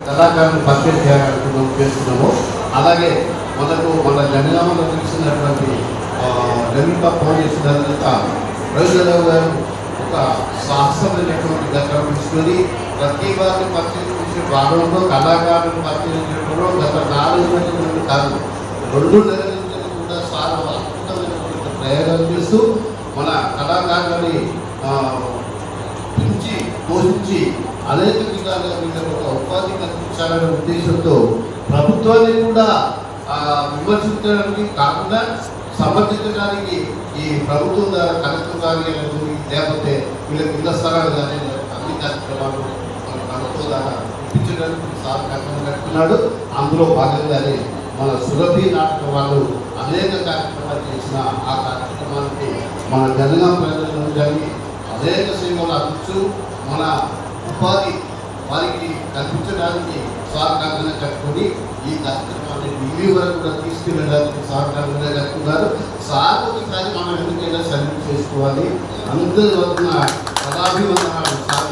కళాకారుని పరిచయం చేయాలనుకున్నాం చేస్తున్నాము. అలాగే మనకు మన జనగామలో తెలిసినటువంటి లలిత ఫోన్ చేసిన తర్వాత రవీంద్రరావు గారు ఒక సాహసమైనటువంటి గతం తీసుకొని ప్రతి వారిని పరిచయం భాగంలో కళాకారులను పరిచయం చేయడంలో గత నాలుగు నెలల కాదు రెండు నెలల నుంచి కూడా చాలా అద్భుతమైనటువంటి ప్రయోగాలు చేస్తూ మన కళాకారులని పోషించి అనేక విధాలుగా వీళ్ళకు ఒక ఉపాధి కల్పించాలనే ఉద్దేశంతో ప్రభుత్వాన్ని కూడా విమర్శించడానికి కాకుండా సమర్థించడానికి ఈ ప్రభుత్వం ద్వారా కలెక్టర్ కానీ లేకపోతే వీళ్ళకి ఇళ్ళ స్థలాలు కానీ అన్ని కార్యక్రమాలు మన ప్రభుత్వం ద్వారా ఇప్పించడానికి సార్ కట్టడం కట్టుకున్నాడు అందులో భాగంగానే మన సురభి నాటక వాళ్ళు అనేక కార్యక్రమాలు చేసిన ఆ కార్యక్రమానికి మన జనగాం ప్రజలను కానీ అనేక మన అందించు మన ఉపాధి వారికి కల్పించడానికి సహకారంగా కట్టుకొని ఈ కార్యక్రమాన్ని ఢిల్లీ వరకు కూడా తీసుకెళ్ళడానికి సహకారంగా కట్టుకున్నారు. సార్ ఒకసారి మనం ఎందుకైనా సర్వీస్ చేసుకోవాలి. అందరి వద్ద పదాభివందనాలు సార్